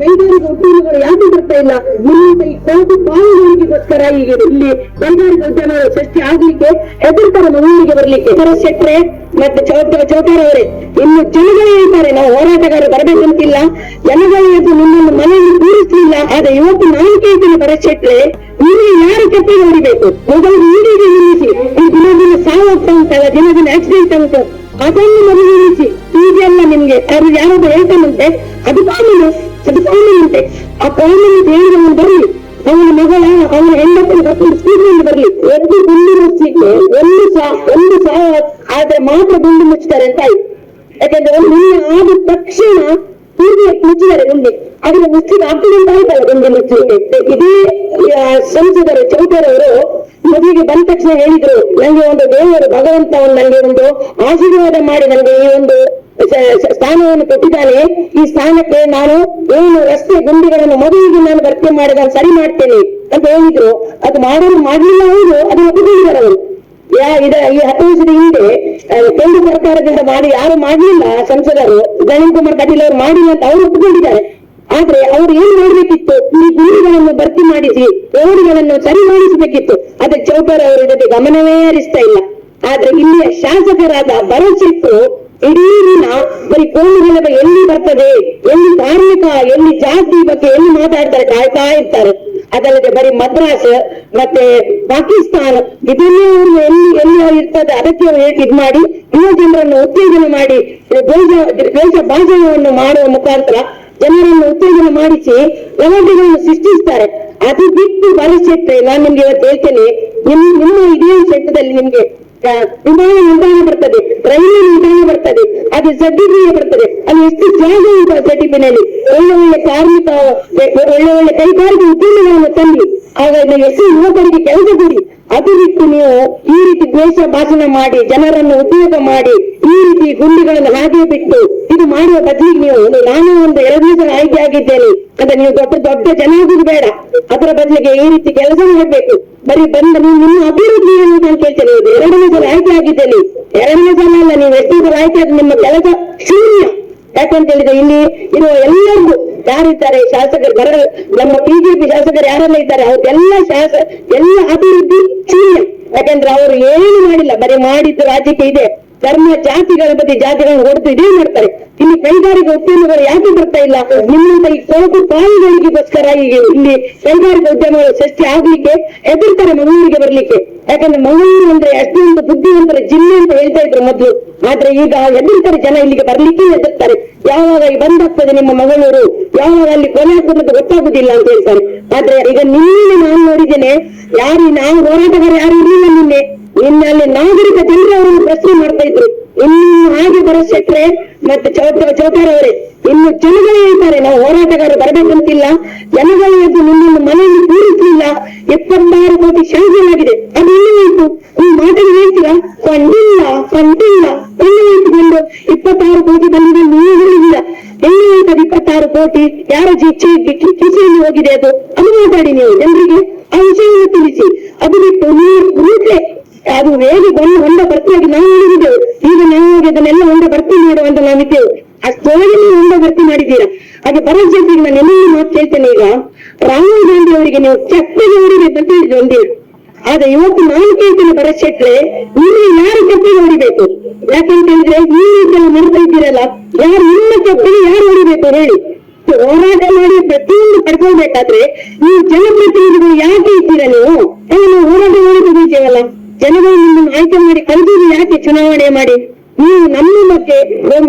ಕೈಗಾರಿಕಾ ಉದ್ಯಮಗಳು ಯಾಕೆ ಬರ್ತಾ ಇಲ್ಲ. ನಿಮ್ಮಿಂದ ಈ ಕೋಟಿ ಪಾಲುಗಳಿಗೋಸ್ಕರ ಈಗ ಇಲ್ಲಿ ಕೈಗಾರಿಕಾ ಉದ್ಯಮಗಳು ಸೃಷ್ಟಿ ಆಗ್ಲಿಕ್ಕೆ ಹೆದರ್ತಾರೆ ಮುಂದಿಗೆ ಬರ್ಲಿಕ್ಕೆ. ಶೆಟ್ರೆ ಮತ್ತೆ ಚೌಟ ಚೌಟಾರ್ ಅವರೇ, ಇನ್ನು ಜನಗಳೇ ಹೇಳ್ತಾರೆ ನಾವು ಹೋರಾಟಗಾರರು ಬರಬೇಕಂತಿಲ್ಲ. ಜನಗಳೇ ನಿಮ್ಮನ್ನು ಮನೆಯಲ್ಲಿ ಕೂರಿಸಲಿಲ್ಲ. ಆದ್ರೆ ಇವತ್ತು ನಾನು ಕೇಳ್ತೀನಿ ಭರತ್ ಶೆಟ್ರೆ, ನೀವು ಯಾರು ಕೆಪ್ಪಿಗೆ ಹೊಡಿಬೇಕು ಮೊದಲು ಈಡಿಗೆ ನಿಲ್ಲಿಸಿ. ಈ ದಿನ ದಿನ ಸಾವು ಉಂಟಲ್ಲ ದಿನ ದಿನ ಆಕ್ಸಿಡೆಂಟ್ ಉಂಟು ಅದನ್ನು ಮೊದಲು ನಿಲ್ಲಿಸಿ ಈಗೆಲ್ಲ ನಿಮ್ಗೆ ಅದು ಯಾರಾದ್ರೂ ಹೇಳ್ತಾನಂತೆ ಅದು ಕಾನೂನು. ಅದು ಕಾನೂನುಂಟೆ ಆ ಕಾನೂನು ಹೇಳಿದವನು ಬರಲಿ? ಅವನ ಮಗಳ ಅವನ ಹೆಂಡತಿನ ಕರ್ಕೊಂಡು ಸ್ಕೂಲ್ನಲ್ಲಿ ಬರಲಿ. ಒಂದು ಗುಂಡು ಮುಚ್ಚಿಕ್ಕೆ ಒಂದು ಸಹ ಒಂದು ಸಹ ಆದ್ರೆ ಮಾತ್ರ ಗುಂಡು ಮುಚ್ತಾರೆ ಅಂತ ಆಯ್ತು. ಯಾಕಂದ್ರೆ ಒಂದು ನಿನ್ನೆ ಆದ ತಕ್ಷಣ ಪೂರ್ತಿ ಮುಚ್ಚಿದ್ದಾರೆ ಗುಂಡಿ. ಅದನ್ನ ಮುಚ್ಚಿದ ಆಕ್ಸಿಡೆಂಟ್ ಆಯ್ತಲ್ಲ ಗುಂಡಿ ಮುಚ್ಚಲಿಕ್ಕೆ ಇದೇ ಸಂಸದರು ಚೌಧರವರು ಮದುವೆಗೆ ಬಂದ ತಕ್ಷಣ ಹೇಳಿದ್ರು, ನಂಗೆ ಒಂದು ದೇವರು ಭಗವಂತ ಒಂದು ನನಗೆ ಒಂದು ಆಶೀರ್ವಾದ ಮಾಡಿ ನನಗೆ ಈ ಒಂದು ಸ್ಥಾನವನ್ನು ಕೊಟ್ಟಿದ್ದಾನೆ. ಈ ಸ್ಥಾನಕ್ಕೆ ನಾನು ಏನು ರಸ್ತೆ ಗುಂಡಿಗಳನ್ನು ಮದುವೆಗೆ ನಾನು ಭರ್ತಿ ಮಾಡಿದ ಸರಿ ಮಾಡ್ತೇನೆ ಅಂತ ಹೇಳಿದ್ರು. ಅದು ಮಾಡಲು ಮಾಡಲಿಲ್ಲ ಹೌದು, ಅದು ಒಪ್ಪಿಕೊಂಡಿದ್ದಾರೆ ಅವರು. ಯಾ, ಇದ, ಈ ಹತ್ತು ವರ್ಷದ ಹಿಂದೆ ಕೇಂದ್ರ ಸರ್ಕಾರದಿಂದ ಮಾಡಿ ಯಾರು ಮಾಡಲಿಲ್ಲ ಸಂಸದರು ನಳಿನ್ ಕುಮಾರ್ ಕಟೀಲ್ ಅವರು ಮಾಡಿಲ್ಲ ಅಂತ ಅವರು ಒಪ್ಪಿಕೊಂಡಿದ್ದಾರೆ. ಆದ್ರೆ ಅವ್ರು ಏನ್ ಮಾಡ್ಬೇಕಿತ್ತು? ಈ ಗುಂಡಿಗಳನ್ನು ಭರ್ತಿ ಮಾಡಿಸಿ, ರೋಡ್ಗಳನ್ನು ಸರಿ ಮಾಡಿಸಬೇಕಿತ್ತು. ಅದಕ್ಕೆ ಚೌಟರ್ ಅವರ ಜೊತೆ ಗಮನವೇ ಹರಿಸ್ತಾ ಇಲ್ಲ. ಆದ್ರೆ ಇಲ್ಲಿಯ ಶಾಸಕರಾದ ಭರವಸೆಟ್ಟು ಇಡೀ ದಿನ ಬರೀ ಕೋಮುಗಲಭ ಎಲ್ಲಿ ಬರ್ತದೆ? ಎಲ್ಲಿ ಧಾರ್ಮಿಕ, ಎಲ್ಲಿ ಜಾತಿ ಬಗ್ಗೆ ಎಲ್ಲಿ ಮಾತಾಡ್ತಾರೆ ಕಾಯ್ತಾ ಇರ್ತಾರೆ. ಅದಲ್ಲದೆ ಬರೀ ಮದ್ರಾಸ್ ಮತ್ತೆ ಪಾಕಿಸ್ತಾನ, ಇದನ್ನೇ ಎಲ್ಲಿ ಎಲ್ಲಿ ಇರ್ತದೆ ಅದಕ್ಕೆ ಹೇಗೆ ಇದ್ ಮಾಡಿ, ಯುವ ಜನರನ್ನು ಉತ್ತೇಜನ ಮಾಡಿ ದ್ವೇಷ ದೇಶ ಭಾಷಣವನ್ನು ಮಾಡುವ ಮುಖಾಂತರ ಜನರನ್ನು ಉತ್ತೇಜನ ಮಾಡಿಸಿ ಗಲಾಟೆಗಳನ್ನು ಸೃಷ್ಟಿಸ್ತಾರೆ. ಅದು ಬಿಟ್ಟು ಭರವಸೆ ನಾನು ನಿಮ್ಗೆ ಹೇಳ್ತೇನೆ ನಿಮ್ ನಿಮ್ಮ ಇಡೀ ಕ್ಷೇತ್ರದಲ್ಲಿ ನಿಮ್ಗೆ ವಿಮಾನ ನಿಲ್ದಾಣ ಬರ್ತದೆ ರೈಲ್ವೆ ನಿಲ್ದಾಣ ಬರ್ತದೆ, ಅದು ಜಡ್ಡಿಬಿಯ ಬರ್ತದೆ. ಅಲ್ಲಿ ಎಷ್ಟು ಜಾಗ ಉಂಟು ಆ ಜಡ್ಡಿಬಿನಲ್ಲಿ ಒಳ್ಳೆ ಒಳ್ಳೆ ಕಾರ್ಮಿಕ, ಒಳ್ಳೆ ಒಳ್ಳೆ ಕೈಗಾರಿಕೆ ಉದ್ಯಮಗಳನ್ನು ತಂದಿ ಆಗ ಎಷ್ಟು ಯುವಕರಿಗೆ ಕೆಲಸ ಕೊಡಿ. ಅದು ಬಿಟ್ಟು ನೀವು ಈ ರೀತಿ ದ್ವೇಷ ಭಾಷಣ ಮಾಡಿ, ಜನರನ್ನು ಉದ್ಯೋಗ ಮಾಡಿ, ಈ ರೀತಿ ಗುಂಡಿಗಳನ್ನು ಹಾಗೆ ಬಿಟ್ಟು ಇದು ಮಾಡುವ ಬದಲಿಗೆ ನೀವು ನಾನು ಒಂದು ಎರಡನೇ ಸಲ ಆಯ್ಕೆ ಆಗಿದ್ದೇನೆ. ಅಂತ ನೀವು ದೊಡ್ಡ ದೊಡ್ಡ ಜನ ಬೇಡ. ಅದರ ಬದಲಿಗೆ ಈ ರೀತಿ ಕೆಲಸ ಮಾಡಬೇಕು. ಬರೀ ಬಂದ್ರೆ ನಿಮ್ಮ ಅಭಿವೃದ್ಧಿ ಏನು ಅಂತ ಹೇಳ್ತೇನೆ. ಎರಡನೇ ಸಲ ಆಯ್ಕೆ ಆಗಿದ್ದೇನೆ ಎರಡನೇ ಸಲ ಅಲ್ಲ ನೀವು ಎಷ್ಟು ಸಲ ಆಯ್ಕೆ ಆದ್ರೆ ನಿಮ್ಮ ಕೆಲಸ ಶೂನ್ಯ. ಯಾಕಂತ ಹೇಳಿದ್ರೆ ಇಲ್ಲಿ ಇರುವ ಎಲ್ಲರಿಗೂ ಯಾರಿದ್ದಾರೆ? ಶಾಸಕರು ಬರ, ನಮ್ಮ ಬಿಜೆಪಿ ಶಾಸಕರು ಯಾರೆಲ್ಲ ಇದ್ದಾರೆ? ಅವ್ರಿಗೆಲ್ಲ ಶಾಸ, ಎಲ್ಲ ಅಭಿವೃದ್ಧಿ ಶೂನ್ಯ. ಯಾಕಂದ್ರೆ ಅವರು ಏನು ಮಾಡಿಲ್ಲ, ಬರೀ ಮಾಡಿದ್ದು ರಾಜಕೀಯ ಇದೆ. ಧರ್ಮ ಜಾತಿಗಳ ಬಗ್ಗೆ ಜಾತಿಗಳನ್ನು ಹೊಡೆದು ಇದೇ ಮಾಡ್ತಾರೆ. ಇಲ್ಲಿ ಕೈಗಾರಿಕಾ ಉದ್ಯಮಗಳು ಯಾಕೆ ಬರ್ತಾ ಇಲ್ಲ? ನಿಮ್ಮಂತ ಈ ಕೊಳಕು ಪಾಲುಗಳಿಗೋಸ್ಕರ ಈಗ ಇಲ್ಲಿ ಕೈಗಾರಿಕಾ ಉದ್ಯಮಗಳು ಸೃಷ್ಟಿ ಆಗ್ಲಿಕ್ಕೆ ಹೆದರ್ತಾರೆ ಮಂಗಳೂರಿಗೆ ಬರ್ಲಿಕ್ಕೆ. ಯಾಕಂದ್ರೆ ಮಂಗಳೂರು ಅಂದ್ರೆ ಅಷ್ಟೊಂದು ಬುದ್ಧಿವಂತರ ಜಿಲ್ಲೆ ಅಂತ ಹೇಳ್ತಾ ಇದ್ರು ಮೊದ್ಲು. ಆದ್ರೆ ಈಗ ಹೆದರ್ತಾರೆ ಜನ ಇಲ್ಲಿಗೆ ಬರ್ಲಿಕ್ಕೆ ಹೆದರ್ತಾರೆ ಯಾವಾಗ ಬಂದಾಗ್ತದೆ ನಿಮ್ಮ ಮಂಗಳೂರು? ಯಾವಾಗ ಅಲ್ಲಿ ಕೊಲೆ ಆಗ್ತದೆ ಅಂತ ಗೊತ್ತಾಗುದಿಲ್ಲ ಅಂತ ಹೇಳ್ತಾರೆ. ಆದ್ರೆ ಈಗ ನಿನ್ನೆ ನಾನು ನೋಡಿದ್ದೇನೆ, ಯಾರು ನಾವು ಹೋರಾಟಗಾರ ಯಾರು ಇರ್ಲಿಲ್ಲ ನಿನ್ನೆ ಅಲ್ಲಿ ನಾಗರಿಕ ಜನರು ಅವರನ್ನು ಪ್ರಶ್ನೆ ಮಾಡ್ತಾ ಇದ್ರು. ಇನ್ನು ಹಾಗೆ ಬರಸೆಟ್ರೆ ಮತ್ತೆ ಚೌಟಾರ್ ಅವರೇ, ಇನ್ನು ಜನಗಳೇ ಹೇಳ್ತಾರೆ, ನಾವು ಹೋರಾಟಗಾರರು ಬರಬೇಕಂತಿಲ್ಲ. ಜನಗಳೇ ಎದ್ದು ನಿಮ್ಮನ್ನು ಮನೆಯಲ್ಲಿ ಕೂರಿಸಲಿಲ್ಲ. ಎಪ್ಪತ್ತಾರು ಕೋಟಿ ಶಾಂತಿಯಾಗಿದೆ. ಅದು ಹೋಯ್ತು ನೀವು ಮಾತನ್ನು ಹೇಳ್ತೀರಾ? ಕಂಡಿಲ್ಲ ಕಂಡಿಲ್ಲ ಇನ್ನು ಉಂಟು ಬಂದು ಇಪ್ಪತ್ತಾರು ಕೋಟಿ ಬಂದಿದೆ ನೀವು ಹೇಳಿಲ್ಲ ಎಲ್ಲಿ ಇಪ್ಪತ್ತಾರು ಕೋಟಿ. ಯಾರ ಕಿಸೆಯಲ್ಲಿ ಹೋಗಿದೆ ಅದು. ಅದು ಮಾತಾಡಿ ನೀವು ಜನರಿಗೆ ಆ ವಿಷಯವನ್ನು ತಿಳಿಸಿ. ಅದು ಬಿಟ್ಟು ನೀವು ಅದು ಹೇಗೆ ಬಂದು ಹೊಂಡ ಭರ್ತಿಯಾಗಿ ನಾವು ಹೇಳಿದ್ದೆವು ಈಗ ನಾವು ಅದನ್ನೆಲ್ಲ ಹೊಂಡ ಭರ್ತಿ ಮಾಡುವಂತ ನಾವಿದ್ದೆವು. ಅಷ್ಟೊಳಗೆ ನೀವು ಹೊಂಡ ಭರ್ತಿ ಮಾಡಿದ್ದೀರಾ? ಹಾಗೆ ಜನರಿಗೆ ನಾನು ಎಲ್ಲ ಮಾತು ಹೇಳ್ತೇನೆ ಈಗ. ರಾಹುಲ್ ಗಾಂಧಿ ಅವರಿಗೆ ನೀವು ಚಪ್ಪಗೆ ಹೊಡಿಬೇಕು ಅಂತ ಹೇಳಿದ್ರು ಆದ್ರೆ ಇವತ್ತು ನಾನು ಕೇಳ್ತೇನೆ ಭರತ್ ನೀವು ಯಾರು ಚಪ್ಪಲಿ ಹೊಡಿಬೇಕು ಯಾಕಂತ ಹೇಳಿದ್ರೆ ಈ ರೀತಿ ಮಾಡ್ತಾ ಇದ್ದೀರಲ್ಲ, ಯಾರು ನಿಮ್ಮ ಚಪ್ಪಲಿ ಯಾರು ಹೊಡಿಬೇಕು ಹೇಳಿ. ಹೋರಾಟ ಮಾಡಿ ಪ್ರತಿಯೊಂದು ಪಡ್ಕೊಳ್ಬೇಕಾದ್ರೆ ನೀವು ಜನಪ್ರತಿನಿಧಿಗಳು ಯಾಕೆ ಇದ್ದೀರಾ ನೀವು? ನಾವು ಹೋರಾಟ ಮಾಡಿ ತಗೊಳ್ತೇವಲ್ಲ ಜನಗಳು ನಿಮ್ಮನ್ನು ಆಯ್ಕೆ ಮಾಡಿ ಕರೆದಿರಿ ಯಾಕೆ ಚುನಾವಣೆ ಮಾಡಿ? ನೀವು ನಮ್ಮ ಮತ್ತೆ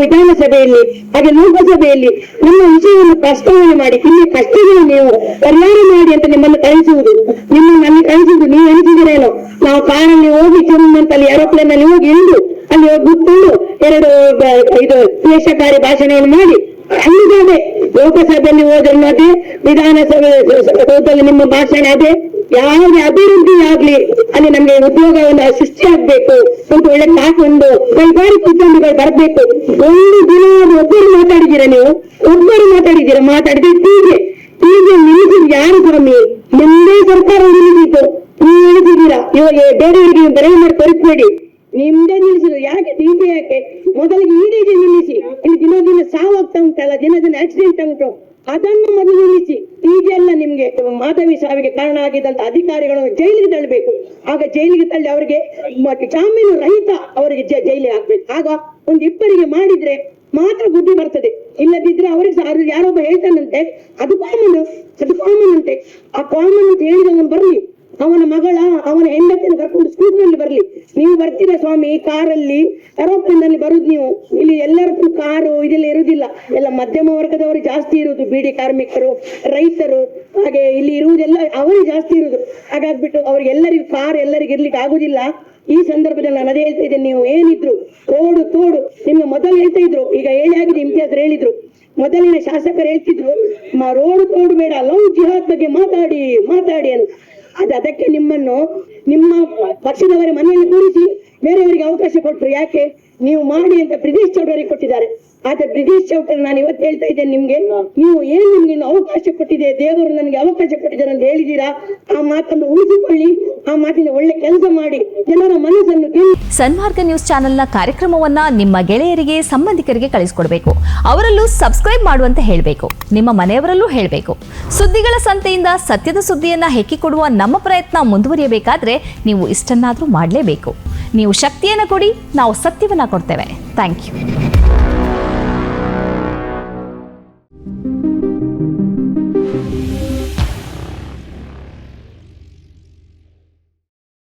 ವಿಧಾನಸಭೆಯಲ್ಲಿ, ಹಾಗೆ ಲೋಕಸಭೆಯಲ್ಲಿ ನಿಮ್ಮ ವಿಷಯವನ್ನು ಪ್ರಸ್ತಾವನೆ ಮಾಡಿ ಇಲ್ಲಿ ಕಷ್ಟಗಳು ನೀವು ಪರಿಹಾರ ಮಾಡಿ ಅಂತ ನಿಮ್ಮನ್ನು ಕಳಿಸುವುದು. ನಿಮ್ಮನ್ನು ಅಲ್ಲಿ ಕಳಿಸುವುದು ನೀವು ಎನಿಸಿದಿರೇನೋ ನಾವು ಕಾರಲ್ಲಿ ಹೋಗಿ ಅಂತ ಅಲ್ಲಿ ಏರೋಪ್ಲೇನ್ ಅಲ್ಲಿ ಹೋಗಿ ಇಳಿದು, ಅಲ್ಲಿ ಹೋಗಿ ಕೂತ್ಕೊಂಡು ಎರಡು, ಇದು ದ್ವೇಷಕಾರಿ ಭಾಷಣವನ್ನು ಮಾಡಿ ಅಲ್ಲಿದೆ ಲೋಕಸಭೆಯಲ್ಲಿ ಹೋದ್ರೆ ಅದೇ ವಿಧಾನಸಭೆ ನಿಮ್ಮ ಭಾಷಣ ಅದೇ. ಯಾವುದೇ ಅಭಿವೃದ್ಧಿ ಆಗ್ಲಿ, ಅಲ್ಲಿ ನಮ್ಗೆ ಉದ್ಯೋಗವನ್ನು ಸೃಷ್ಟಿ ಆಗ್ಬೇಕು. ಒಂದು ಒಳ್ಳೆ ಕಾಸು ಒಂದು ಕೈಗಾರಿಕೆ ಉದ್ಯಮಿಗಳು ಬರ್ಬೇಕು. ಒಂದು ದಿನ ಒಬ್ಬರು ಮಾತಾಡಿದ್ದೀರಾ ನೀವು? ಒಬ್ಬರು ಮಾತಾಡಿದ್ದೀರಾ? ಮಾತಾಡಿದ್ರೆ ಹೀಗೆ. ಹೀಗೆ ನಿಮಗೆ ಯಾರು ಸ್ವಾಮಿ? ನಿಮ್ಮದೇ ಸರ್ಕಾರ ನಿಲ್ಲಿಸಿದ್ದು ನೀವು ಹೇಳಿದ್ದೀರಾ? ಇವಾಗ ಬೇರೆಯವರಿಗೆ ನೀವು ಬರೆಯ ಮಾಡಿ ತೋರಿಸ್ಬೇಡಿ ನಿಮ್ದೇ ನಿಲ್ಲಿಸಿದ್ರು ಯಾಕೆ ಡಿಜೆ ಯಾಕೆ? ಮೊದಲಿಗೆ ಈ ನಿಲ್ಲಿಸಿ. ಇಲ್ಲಿ ದಿನ ದಿನ ಸಾವಾಗ್ತಾ ಉಂಟಲ್ಲ ದಿನ ದಿನ ಆಕ್ಸಿಡೆಂಟ್ ಉಂಟು. ಅದನ್ನು ಮೊದಲು ನಿಲ್ಲಿಸಿ. ಡಿಜೆ ಎಲ್ಲ ನಿಮ್ಗೆ ಮಾಧವಿ ಸಾವಿಗೆ ಕಾರಣ ಆಗಿದ್ದಂತ ಅಧಿಕಾರಿಗಳನ್ನು ಜೈಲಿಗೆ ತಳ್ಳಬೇಕು. ಆಗ ಜೈಲಿಗೆ ತಳ್ಳಿ ಅವರಿಗೆ ಜಾಮೀನು ರಹಿತ ಅವರಿಗೆ ಜೈಲಿಗೆ ಹಾಕ್ಬೇಕು. ಆಗ ಒಂದು ಇಬ್ಬರಿಗೆ ಮಾಡಿದ್ರೆ ಮಾತ್ರ ಬುದ್ಧಿ ಬರ್ತದೆ. ಇಲ್ಲದಿದ್ರೆ ಅವರಿಗೆ ಯಾರೊಬ್ಬ ಹೇಳ್ತಾನಂತೆ, ಅದು ಕಾಮನ್ ಅದು ಕಾಮನ್ ಅಂತೆ ಆ ಕಾಮನ್ ಅಂತ ಹೇಳಿದವನು ಬರ್ಲಿ. ಅವನ ಮಗಳ, ಅವನ ಹೆಂಡತಿನ ಕರ್ಕೊಂಡು ಸ್ಕೂಟರ್ನಲ್ಲಿ ಬರ್ಲಿ. ನೀವು ಬರ್ತೀರಾ ಸ್ವಾಮಿ? ಕಾರಲ್ಲಿ ಏರೋಪ್ಲೇನ್ ಬರುದು ನೀವು. ಇಲ್ಲಿ ಎಲ್ಲರದ್ದು ಕಾರು ಇದೆಲ್ಲ ಇರುವುದಿಲ್ಲ ಎಲ್ಲ ಮಧ್ಯಮ ವರ್ಗದವರು ಜಾಸ್ತಿ ಇರುವುದು ಬೀಡಿ ಕಾರ್ಮಿಕರು, ರೈತರು. ಹಾಗೆ ಇಲ್ಲಿ ಇರುವುದೆಲ್ಲ ಅವರೇ ಜಾಸ್ತಿ ಇರುವುದು ಹಾಗಾಗ್ಬಿಟ್ಟು ಅವ್ರಿಗೆಲ್ಲರಿಗೂ ಕಾರ್ ಎಲ್ಲರಿಗೂ ಇರ್ಲಿಕ್ಕೆ ಆಗುದಿಲ್ಲ. ಈ ಸಂದರ್ಭದಲ್ಲಿ ನಾನು ಅದೇ ಹೇಳ್ತಾ ಇದ್ದೇನೆ, ನೀವು ಏನಿದ್ರು ತೋಡು ತೋಡು. ನಿಮ್ಮ ಮೊದಲು ಹೇಳ್ತಾ ಇದ್ರು, ಈಗ ಹೇಳಿ ಆಗಿದೆ ಇಮ್ತಿಯಾಸ್ ಹೇಳಿದ್ರು. ಮೊದಲಿನ ಶಾಸಕರು ಹೇಳ್ತಿದ್ರು ರೋಡು ತೋಡು ಬೇಡ ಲವ್ ಜಿಹಾದ್ ಬಗ್ಗೆ ಮಾತಾಡಿ ಮಾತಾಡಿ ಅಂತ. ಅದು ಅದಕ್ಕೆ ನಿಮ್ಮನ್ನು, ನಿಮ್ಮ ಪಕ್ಷದವರ ಮನೆಯಲ್ಲಿ ಕೂರಿಸಿ ಬೇರೆಯವರಿಗೆ ಅವಕಾಶ ಕೊಟ್ರು. ಯಾಕೆ? ನೀವು ಮಾಡಿ ಅಂತ ಪ್ರದೇಶ್ ಚೌಡರಿಗೆ ಕೊಟ್ಟಿದ್ದಾರೆ. ಆದ್ರೆ ಬ್ರಿಟಿಷ್ ಚೌಟರ್ ನಾನು ಇವತ್ತು ಹೇಳ್ತಾ ಇದ್ದೇನೆ ನಿಮ್ಗೆ ನೀವು ಏನು ನಿಮ್ಗೆ ಅವಕಾಶ ಕೊಟ್ಟಿದೆ ದೇವರು ನನಗೆ ಅವಕಾಶ ಕೊಟ್ಟಿದ್ದಾರೆ ಅಂತ ಹೇಳಿದೀರಾ ಆ ಮಾತನ್ನು ಉಳಿಸಿಕೊಳ್ಳಿ ಆ ಮಾತಿನ ಒಳ್ಳೆ ಕೆಲಸ ಮಾಡಿ ಜನರ ಮನಸ್ಸನ್ನು ಸನ್ಮಾರ್ಗ ನ್ಯೂಸ್ ಚಾನೆಲ್ನ ಕಾರ್ಯಕ್ರಮವನ್ನ ನಿಮ್ಮ ಗೆಳೆಯರಿಗೆ ಸಂಬಂಧಿಕರಿಗೆ ಕಳಿಸ್ಕೊಡ್ಬೇಕು. ಅವರಲ್ಲೂ ಸಬ್ಸ್ಕ್ರೈಬ್ ಮಾಡುವಂತೆ ಹೇಳಬೇಕು. ನಿಮ್ಮ ಮನೆಯವರಲ್ಲೂ ಹೇಳಬೇಕು. ಸುದ್ದಿಗಳ ಸಂತೆಯಿಂದ ಸತ್ಯದ ಸುದ್ದಿಯನ್ನ ಹೆಕ್ಕಿಕೊಡುವ ನಮ್ಮ ಪ್ರಯತ್ನ ಮುಂದುವರಿಯಬೇಕಾದ್ರೆ ನೀವು ಇಷ್ಟನ್ನಾದರೂ ಮಾಡಲೇಬೇಕು. ನೀವು ಶಕ್ತಿಯನ್ನು ಕೊಡಿ ನಾವು ಸತ್ಯವನ್ನ ಕೊಡ್ತೇವೆ. Thank you